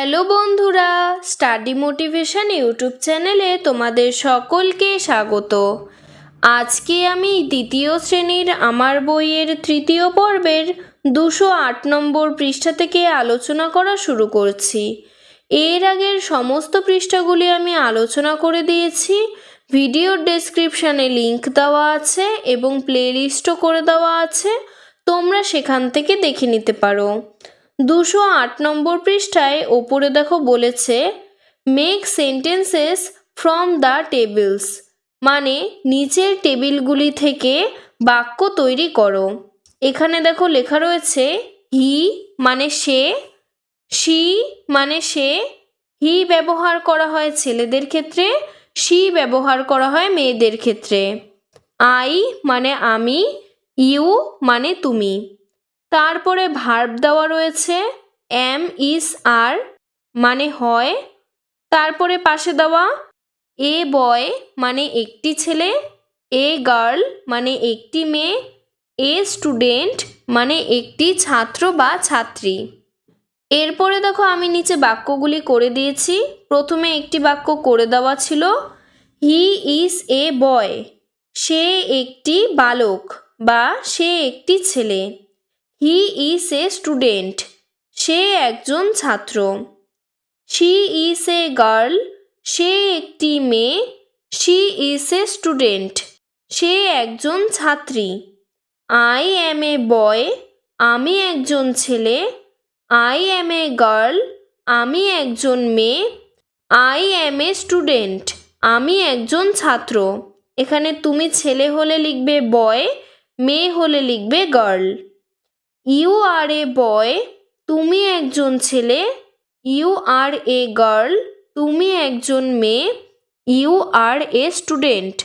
Hello বন্ধুরা, study motivation YouTube চ্যানেলে তোমাদের সকলকে স্বাগত। আজকে আমি দ্বিতীয় শ্রেণির আমার বইয়ের তৃতীয় পর্বের দুশো আট নম্বর পৃষ্ঠা থেকে আলোচনা করা শুরু করছি। এর আগের সমস্ত পৃষ্ঠাগুলি আমি আলোচনা করে দিয়েছি। ভিডিওর ডেসক্রিপশানে লিংক দেওয়া আছে এবং প্লেলিস্টও করে দেওয়া আছে। তোমরা সেখান থেকে দেখে নিতে পারো। দুশো আট নম্বর পৃষ্ঠায় ওপরে দেখো বলেছে make sentences from the tables মানে নিচের টেবিলগুলি থেকে বাক্য তৈরি করো। এখানে দেখো লেখা রয়েছে হি মানে সে শি মানে সে হি ব্যবহার করা হয় ছেলেদের ক্ষেত্রে শি ব্যবহার করা হয় মেয়েদের ক্ষেত্রে। আই মানে আমি ইউ মানে তুমি। তারপরে ভার্ব দেওয়া রয়েছে এম ইস আর মানে হয়। তারপরে পাশে দেওয়া, এ বয় মানে একটি ছেলে, এ গার্ল মানে একটি মেয়ে, এ স্টুডেন্ট মানে একটি ছাত্র বা ছাত্রী। এরপরে দেখো আমি নিচে বাক্যগুলি করে দিয়েছি। প্রথমে একটি বাক্য করে দেওয়া ছিল হি ইজ এ বয় সে একটি বালক বা সে একটি ছেলে। হি ইজ এ স্টুডেন্ট সে একজন ছাত্র। শি ইজ এ গার্ল সে একটি মেয়ে। শি ইজ এ স্টুডেন্ট সে একজন ছাত্রী। আই অ্যাম এ বয় আমি একজন ছেলে। আই অ্যাম এ গার্ল আমি একজন মেয়ে। আই অ্যাম এ স্টুডেন্ট আমি একজন ছাত্র। এখানে তুমি ছেলে হলে লিখবে বয় মেয়ে হলে লিখবে গার্ল ইউ আর এ বয় তুমি একজন ছেলে। ইউ আর এ গার্ল তুমি একজন মেয়ে। ইউ আর এ স্টুডেন্ট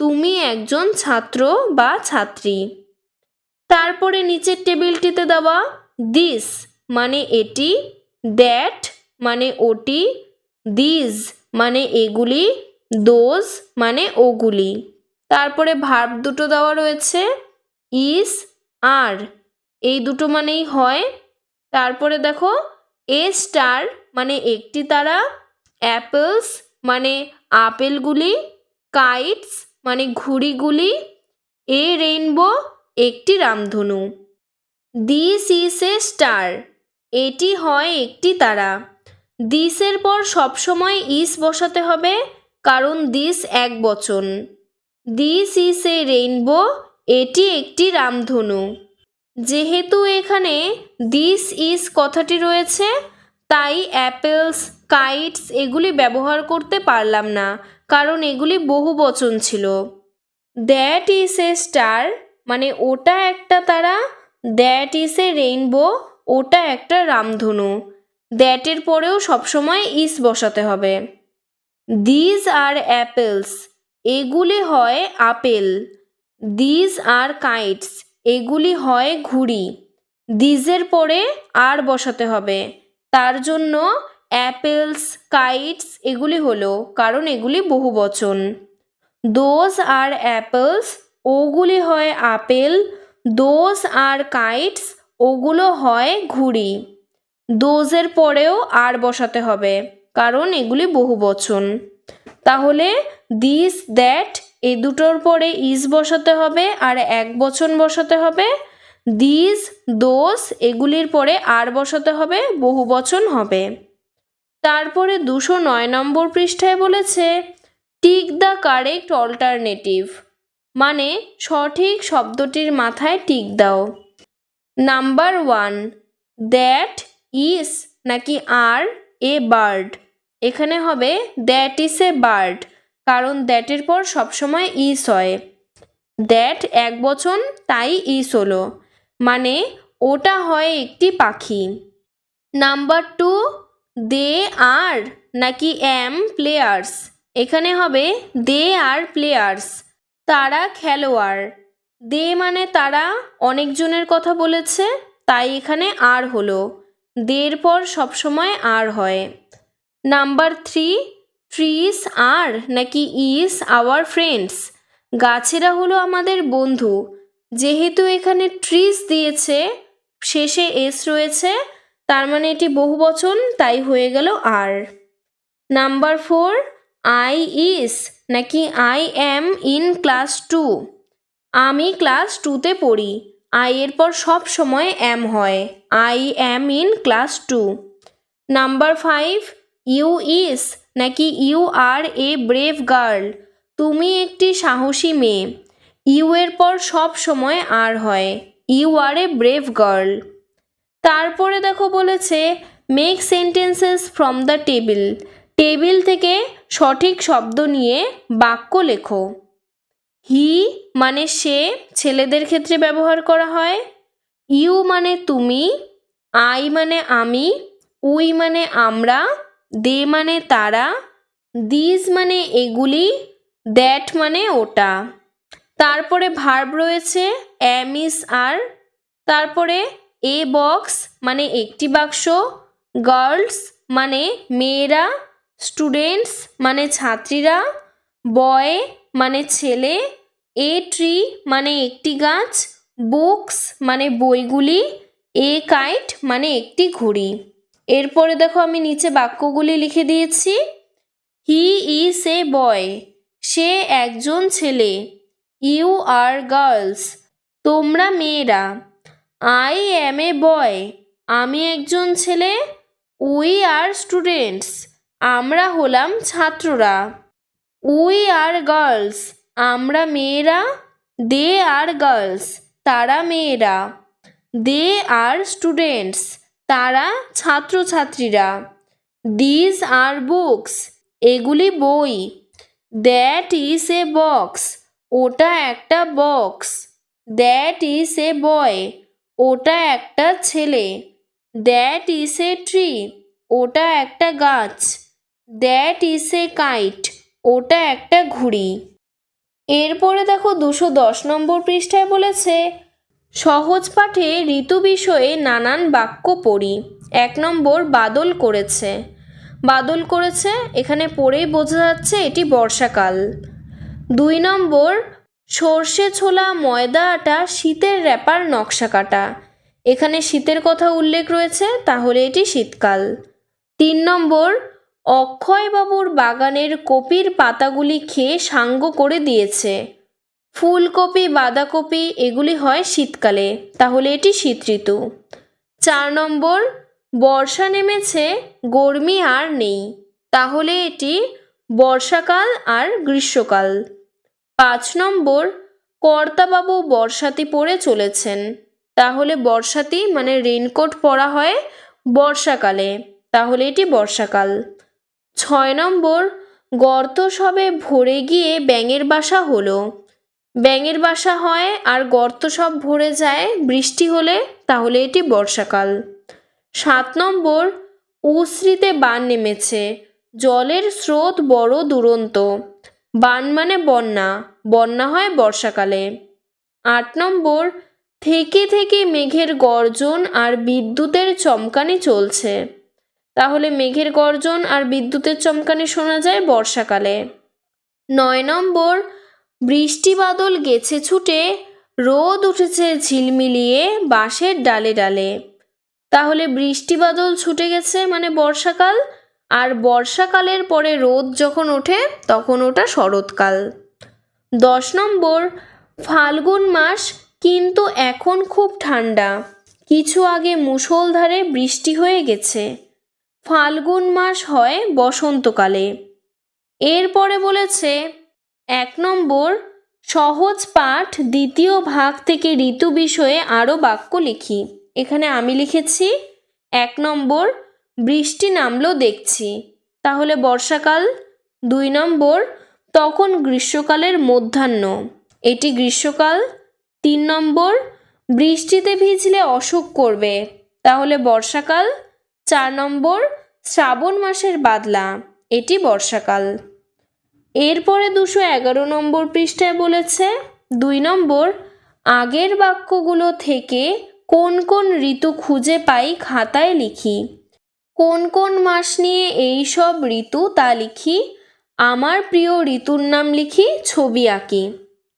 তুমি একজন ছাত্র বা ছাত্রী। তারপরে নিচের টেবিলটিতে দেওয়া দিস মানে এটি দ্যাট মানে ওটি দিজ মানে এগুলি দোজ মানে ওগুলি। তারপরে ভার্ব দুটো দেওয়া রয়েছে ইস আর এই দুটো মানেই হয়। তারপরে দেখো এ স্টার মানে একটি তারা অ্যাপেলস মানে আপেলগুলি কাইটস মানে ঘুড়িগুলি এ রেইনবো একটি রামধনু। দিস ইস এ স্টার এটি হয় একটি তারা। দিসের পর সবসময় ইস বসাতে হবে, কারণ দিস এক বচন। দিস ইস এ রেইনবো এটি একটি রামধনু। যেহেতু এখানে দিস ইজ কথাটি রয়েছে, তাই অ্যাপেলস কাইটস এগুলি ব্যবহার করতে পারলাম না, কারণ এগুলি বহু বচন ছিল। দ্যাট ইজ এ স্টার মানে ওটা একটা তারা দ্যাট ইজ এ রেইনবো ওটা একটা রামধনু। দ্যাটের পরেও সবসময় ইস বসাতে হবে। দিজ আর অ্যাপেলস এগুলি হয় আপেল। দিজ আর কাইটস এগুলি হয় ঘুড়ি। দিজের পরে আর বসাতে হবে। তার জন্য অ্যাপেলস, কাইটস এগুলি হলো, কারণ এগুলি বহু বচন দোজ আর অ্যাপেলস, ওগুলি হয় আপেল। দোজ আর কাইটস, ওগুলো হয় ঘুড়ি। দোজের পরেও আর বসাতে হবে, কারণ এগুলি বহু বচন তাহলে দিস দ্যাট এই দুটোর পরে ইজ বসাতে হবে আর এক বচন বসাতে হবে। দিস, দোস এগুলির পরে আর বসাতে হবে, বহু বচন হবে। তারপরে দুশো নয় নম্বর পৃষ্ঠায় বলেছে টিক দ্য কারেক্ট অল্টারনেটিভ মানে সঠিক শব্দটির মাথায় টিক দাও। নাম্বার ওয়ান দ্যাট ইস নাকি আর এ বার্ড। এখানে হবে দ্যাট ইস এ বার্ড কারণ দ্যাটের পর সবসময় ইস হয়। দ্যাট এক বচন, তাই ইস হলো। মানে ওটা হয় একটি পাখি। নাম্বার টু, দে আর নাকি এম প্লেয়ার্স। এখানে হবে, দে আর প্লেয়ার্স। তারা খেলোয়াড়। দে মানে তারা অনেকজনের কথা বলেছে, তাই এখানে আর হলো। দের পর সবসময় আর হয়। নাম্বার থ্রি ট্রিস আর নাকি ইজ আওয়ার ফ্রেন্ডস গাছেরা হলো আমাদের বন্ধু। যেহেতু এখানে ট্রিস দিয়েছে, শেষে এস রয়েছে, তার মানে এটি বহু বচন, তাই হয়ে গেল আর নাম্বার ফোর আই ইস নাকি I am in class two আমি ক্লাস টুতে পড়ি। আই এর পর সব সময় অ্যাম হয়। I am in class two number five you is নাকি you are a brave girl? তুমি একটি সাহসী মেয়ে। ইউ এর পর সব সময় আর হয়। You are a brave girl. তারপরে দেখো বলেছে, make sentences from the table. Table থেকে সঠিক শব্দ নিয়ে বাক্য লেখো। হি মানে সে ছেলেদের ক্ষেত্রে ব্যবহার করা হয়। ইউ মানে তুমি। আই মানে আমি। উই মানে আমরা। দে মানে তারা দিজ মানে এগুলি, দ্যাট মানে ওটা। তারপরে ভার্ব রয়েছে অ্যাম ইস আর, তারপরে এ বক্স মানে একটি বাক্স, গার্লস মানে মেয়েরা, স্টুডেন্টস মানে ছাত্রীরা, বয় মানে ছেলে, এ ট্রি মানে একটি গাছ, বুকস মানে বইগুলি, এ কাইট মানে একটি ঘুড়ি। এরপরে দেখো আমি নিচে বাক্যগুলি লিখে দিয়েছি। হি ইজ এ বয়, সে একজন ছেলে। ইউ আর গার্লস, তোমরা মেয়েরা। আই অ্যাম এ বয়, আমি একজন ছেলে। উই আর স্টুডেন্টস, আমরা হলাম ছাত্ররা। উই আর গার্লস, আমরা মেয়েরা। দে আর গার্লস, তারা মেয়েরা। দে আর স্টুডেন্টস তারা ছাত্রছাত্রীরা। দিজ আর বুকস এগুলি বই। দ্যাট ইজ এ বক্স ওটা একটা box that is a boy ওটা একটা ছেলে। দ্যাট ইজ এ ট্রি ওটা একটা গাছ। দ্যাট ইজ এ কাইট ওটা একটা ঘুড়ি। এরপরে দেখো দুশো দশ নম্বর পৃষ্ঠায় বলেছে সহজ পাঠে ঋতু বিষয়ে নানান বাক্য পড়ি। এক নম্বর, বাদল করেছে। বাদল করেছে, এখানে পড়েই বোঝা যাচ্ছে এটি বর্ষাকাল। দুই নম্বর, সর্ষে ছোলা, ময়দা, আটা, শীতের র্যাপার নকশা কাটা। এখানে শীতের কথা উল্লেখ রয়েছে, তাহলে এটি শীতকাল। তিন নম্বর, অক্ষয়বাবুর বাগানের কপির পাতাগুলি খেয়ে সাঙ্গ করে দিয়েছে। ফুলকপি, বাঁধাকপি এগুলি হয় শীতকালে, তাহলে এটি শীত ঋতু। চার নম্বর, বর্ষা নেমেছে, গরমি আর নেই, তাহলে এটি বর্ষাকাল আর গ্রীষ্মকাল। পাঁচ নম্বর, কর্তাবাবু বর্ষাতি পরে চলেছেন, তাহলে বর্ষাতি মানে রেনকোট পরা হয় বর্ষাকালে, তাহলে এটি বর্ষাকাল। ছয় নম্বর, গর্ত সবে ভরে গিয়ে ব্যাঙের বাসা হলো ব্যাঙের বাসা হয় আর গর্ত সব ভরে যায়, বৃষ্টি হলে তাহলে এটি বর্ষাকাল। সাত নম্বর, উশ্রিতে বান নেমেছে। জলের স্রোত বড় দুরন্ত। বান মানে বন্যা বন্যা হয় বর্ষাকালে। আট নম্বর, থেকে থেকে মেঘের গর্জন আর বিদ্যুতের চমকানি চলছে। তাহলে মেঘের গর্জন আর বিদ্যুতের চমকানি শোনা যায় বর্ষাকালে। নয় নম্বর বৃষ্টি বাদল গেছে ছুটে, রোদ উঠেছে ঝিলমিলিয়ে বাঁশের ডালে ডালে। তাহলে বৃষ্টি বাদল ছুটে গেছে মানে বর্ষাকাল? আর বর্ষাকালের পরে রোদ যখন ওঠে, তখন ওটা শরৎকাল। দশ নম্বর, ফাল্গুন মাস কিন্তু এখন খুব ঠান্ডা। কিছু আগে মুষলধারে বৃষ্টি হয়ে গেছে। ফাল্গুন মাস হয় বসন্তকালে। এরপরে বলেছে এক নম্বর, সহজ পাঠ দ্বিতীয় ভাগ থেকে ঋতু বিষয়ে আরও বাক্য লিখি। এখানে আমি লিখেছি, এক নম্বর, বৃষ্টি নামলো দেখছি। তাহলে বর্ষাকাল। দুই নম্বর, তখন গ্রীষ্মকালের মধ্যাহ্ন। এটি গ্রীষ্মকাল। তিন নম্বর, বৃষ্টিতে ভিজলে অসুখ করবে। তাহলে বর্ষাকাল। চার নম্বর, শ্রাবণ মাসের বাদলা। এটি বর্ষাকাল। এরপরে দুশো এগারো নম্বর পৃষ্ঠায় বলেছে, দুই নম্বর, আগের বাক্যগুলো থেকে কোন কোন ঋতু খুঁজে পাই খাতায় লিখি। কোন কোন মাস নিয়ে এই সব ঋতু তা লিখি। আমার প্রিয় ঋতুর নাম লিখি, ছবি আঁকি।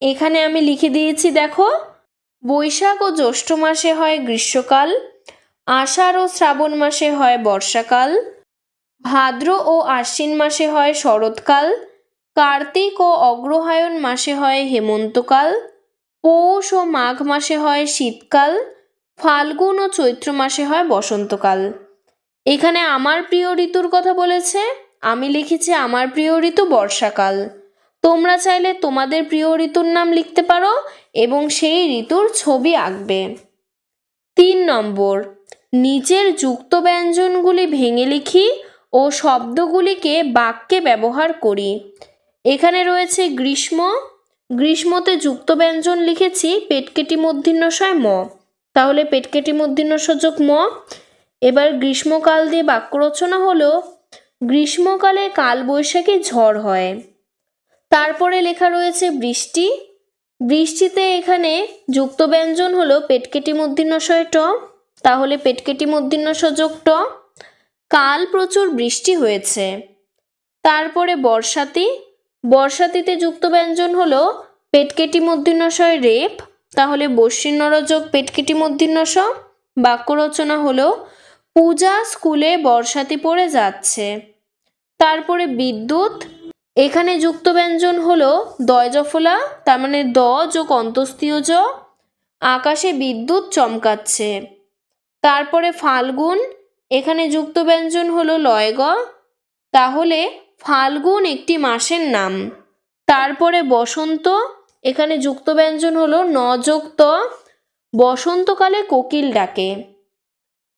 এখানে আমি লিখে দিয়েছি, দেখো, বৈশাখ ও জ্যৈষ্ঠ মাসে হয় গ্রীষ্মকাল, আষাঢ় ও শ্রাবণ মাসে হয় বর্ষাকাল, ভাদ্র ও আশ্বিন মাসে হয় শরৎকাল কার্তিক ও অগ্রহায়ণ মাসে হয় হেমন্তকাল, পৌষ ও মাঘ মাসে হয় শীতকাল, ফাল্গুন ও চৈত্র মাসে হয় বসন্তকাল। এখানে আমার প্রিয় ঋতুর কথা বলেছে, আমি লিখেছি আমার প্রিয় ঋতু বর্ষাকাল। তোমরা চাইলে তোমাদের প্রিয় ঋতুর নাম লিখতে পারো এবং সেই ঋতুর ছবি আঁকবে। তিন নম্বর নিচের যুক্ত ব্যঞ্জনগুলি ভেঙে লিখি ও শব্দগুলিকে বাক্যে ব্যবহার করি। এখানে রয়েছে গ্রীষ্ম। গ্রীষ্মতে যুক্ত ব্যঞ্জন লিখেছি, পেটকেটি মূর্ধন্যশয় ম। তাহলে পেটকেটি মূর্ধন্যসূচক ম। এবার গ্রীষ্মকাল দিয়ে বাক্য রচনা হলো, গ্রীষ্মকালে কালবৈশাখী ঝড় হয়। তারপরে লেখা রয়েছে বৃষ্টি। বৃষ্টিতে এখানে যুক্ত ব্যঞ্জন হলো পেটকেটি মূর্ধন্যশয় ট। তাহলে পেটকেটি মূর্ধন্যসযোগ ট। কাল প্রচুর বৃষ্টি হয়েছে। তারপরে বর্ষাতি। বর্ষাতিতে যুক্ত ব্যঞ্জন হলো পেটকেটি মূর্ধন্যশয় রেপ, তাহলে বস্যিন্নরযোগ পেটকেটি মূর্ধন্যস বাক্য রচনা হলো, পূজা স্কুলে বর্ষাতি পড়ে যাচ্ছে। তারপরে বিদ্যুৎ, এখানে যুক্ত ব্যঞ্জন হলো দয়জফলা, তার মানে দ যোগ অন্তস্তীয় জ। আকাশে বিদ্যুৎ চমকাচ্ছে। তারপরে ফাল্গুন, এখানে যুক্ত ব্যঞ্জন হলো লয়গ তাহলে ফাল্গুন একটি মাসের নাম। তারপরে বসন্ত, এখানে যুক্ত ব্যঞ্জন হলো নযুক্ত, বসন্তকালে কোকিল ডাকে।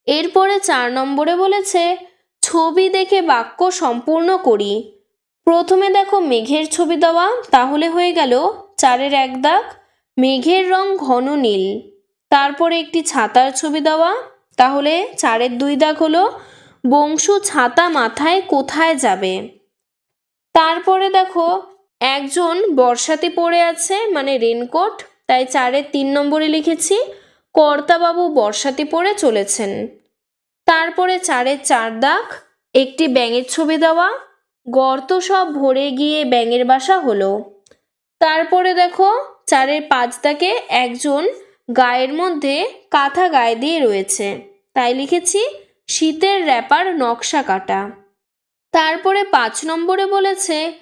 এরপরে চার নম্বরে বলেছে, ছবি দেখে বাক্য সম্পূর্ণ করি। প্রথমে দেখো মেঘের ছবি দেওয়া, তাহলে হয়ে গেল চারের এক দাগ, মেঘের রং ঘন নীল। তারপরে একটি ছাতার ছবি দেওয়া, তাহলে চারের দুই দাগ হলো, বংশু ছাতা মাথায় কোথায় যাবে? তারপরে দেখো, একজন বর্ষাতে পড়ে আছে মানে রেনকোট তাই চারের তিন নম্বরে লিখেছি, কর্তাবাবু বর্ষাতে পড়ে চলেছেন। তারপরে চারের চার দাগ, একটি ব্যাঙের ছবি দেওয়া, গর্ত সব ভরে গিয়ে ব্যাঙের বাসা হলো। তারপরে দেখো, চারের পাঁচ দাগে একজন গায়ের মধ্যে কাঁথা গায়ে দিয়ে রয়েছে, তাই লিখেছি, শীতের র্যাপার নকশা কাটা। তারপরে পাঁচ নম্বরে বলেছে,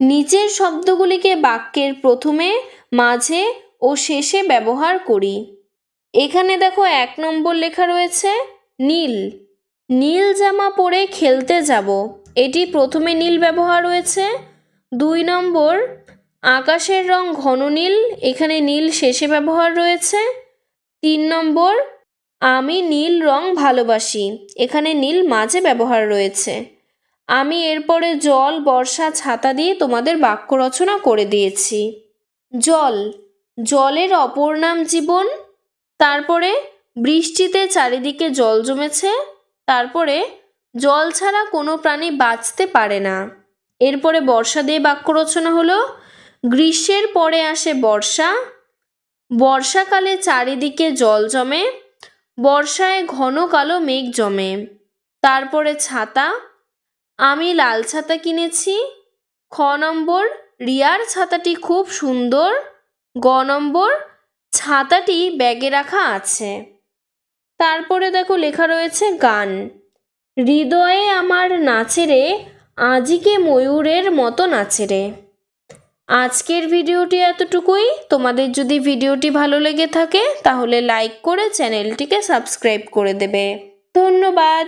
নিচের শব্দগুলিকে বাক্যের প্রথমে, মাঝে ও শেষে ব্যবহার করি। এখানে দেখো এক নম্বর লেখা রয়েছে, নীল। নীল জামা পরে খেলতে যাব। এটি প্রথমে নীল ব্যবহার রয়েছে দুই নম্বর, আকাশের রং ঘন নীল। এখানে নীল শেষে ব্যবহার রয়েছে। তিন নম্বর, আমি নীল রং ভালোবাসি। এখানে নীল মাঝে ব্যবহার রয়েছে। আমি এরপরে জল, বর্ষা, ছাতা দিয়ে তোমাদের বাক্য রচনা করে দিয়েছি। জল, জলের অপর নাম জীবন, তারপরে বৃষ্টিতে চারিদিকে জল জমেছে, তারপরে জল ছাড়া কোনো প্রাণী বাঁচতে পারে না। এরপরে বর্ষা দিয়ে বাক্য রচনা হলো, গ্রীষ্মের পরে আসে বর্ষা, বর্ষাকালে চারিদিকে জল জমে, বর্ষায় ঘন কালো মেঘ জমে, তারপরে ছাতা আমি লাল ছাতা কিনেছি। খ নম্বর, রিয়ার ছাতাটি খুব সুন্দর। গ নম্বর, ছাতাটি ব্যাগে রাখা আছে। তারপরে দেখো লেখা রয়েছে গান। হৃদয়ে আমার নাচেরে আজিকে ময়ূরের মতো নাচেরে আজকের ভিডিওটি এতটুকুই। তোমাদের যদি ভিডিওটি ভালো লেগে থাকে, তাহলে লাইক করে চ্যানেলটিকে সাবস্ক্রাইব করে দেবে। ধন্যবাদ।